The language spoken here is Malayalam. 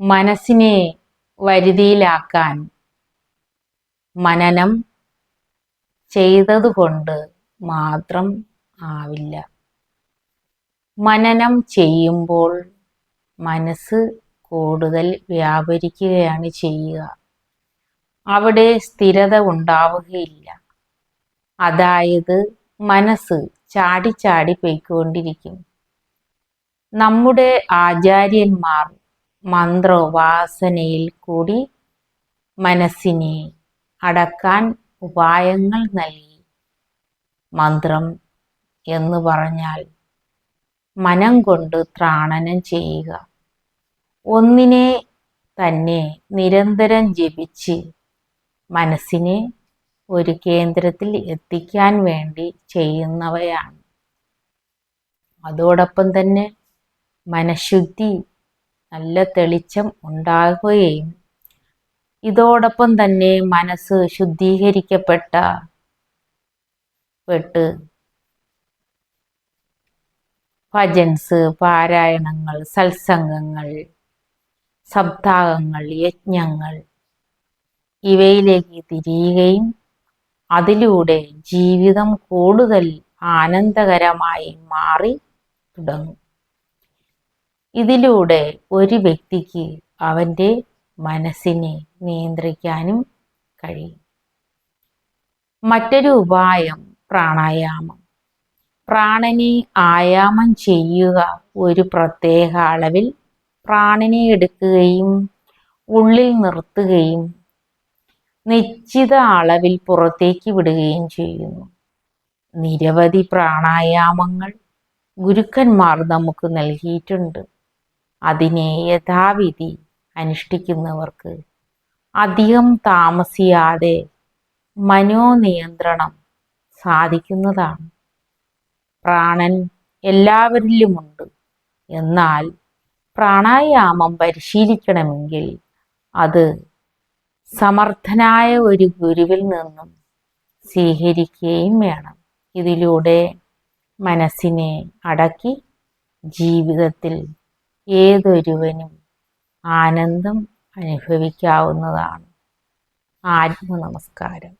മനസ്സിനെ വരുതിയിലാക്കാൻ മനനം ചെയ്തതുകൊണ്ട് മാത്രം ആവില്ല. മനനം ചെയ്യുമ്പോൾ മനസ്സ് കൂടുതൽ വ്യാപരിക്കുകയാണ് ചെയ്യുക. അവിടെ സ്ഥിരത ഉണ്ടാവുകയില്ല. അതായത് മനസ്സ് ചാടി ചാടി പോയിക്കൊണ്ടിരിക്കും. നമ്മുടെ ആചാര്യന്മാർ മന്ത്രോപാസനയിൽ കൂടി മനസ്സിനെ അടക്കാൻ ഉപായങ്ങൾ നൽകി. മന്ത്രം എന്ന് പറഞ്ഞാൽ മനം കൊണ്ട് ത്രാണനം ചെയ്യുക. ഒന്നിനെ തന്നെ നിരന്തരം ജപിച്ച് മനസ്സിനെ ഒരു കേന്ദ്രത്തിൽ എത്തിക്കാൻ വേണ്ടി ചെയ്യുന്നവയാണ്. അതോടൊപ്പം തന്നെ മനഃശുദ്ധി നല്ല തെളിച്ചം ഉണ്ടാകുകയും ഇതോടൊപ്പം തന്നെ മനസ്സ് ശുദ്ധീകരിക്കപ്പെട്ട പെട്ട് ഭജൻസ് പാരായണങ്ങൾ സത്സംഗങ്ങൾ സപ്താഹങ്ങൾ യജ്ഞങ്ങൾ ഇവയിലേക്ക് തിരിയുകയും അതിലൂടെ ജീവിതം കൂടുതൽ ആനന്ദകരമായി മാറി തുടങ്ങും. ഇതിലൂടെ ഒരു വ്യക്തിക്ക് അവന്റെ മനസ്സിനെ നിയന്ത്രിക്കാനും കഴിയും. മറ്റൊരു ഉപായം പ്രാണായാമം. പ്രാണനെ ആയാമം ചെയ്യുക ഒരു പ്രത്യേക അളവിൽ പ്രാണനെ എടുക്കുകയും ഉള്ളിൽ നിർത്തുകയും നിശ്ചിത അളവിൽ പുറത്തേക്ക് വിടുകയും ചെയ്യുന്നു. നിരവധി പ്രാണായാമങ്ങൾ ഗുരുക്കന്മാർ നമുക്ക് നൽകിയിട്ടുണ്ട്. അതിനെ യഥാവിധി അനുഷ്ഠിക്കുന്നവർക്ക് അധികം താമസിയാതെ മനോനിയന്ത്രണം സാധിക്കുന്നതാണ്. പ്രാണൻ എല്ലാവരിലുമുണ്ട്. എന്നാൽ പ്രാണായാമം പരിശീലിക്കണമെങ്കിൽ അത് സമർത്ഥനായ ഒരു ഗുരുവിൽ നിന്നും സ്വീകരിക്കുകയും വേണം. ഇതിലൂടെ മനസ്സിനെ അടക്കി ജീവിതത്തിൽ ഏതൊരുവനും ആനന്ദം അനുഭവിക്കാവുന്നതാണ്. ആത്മനമസ്കാരം.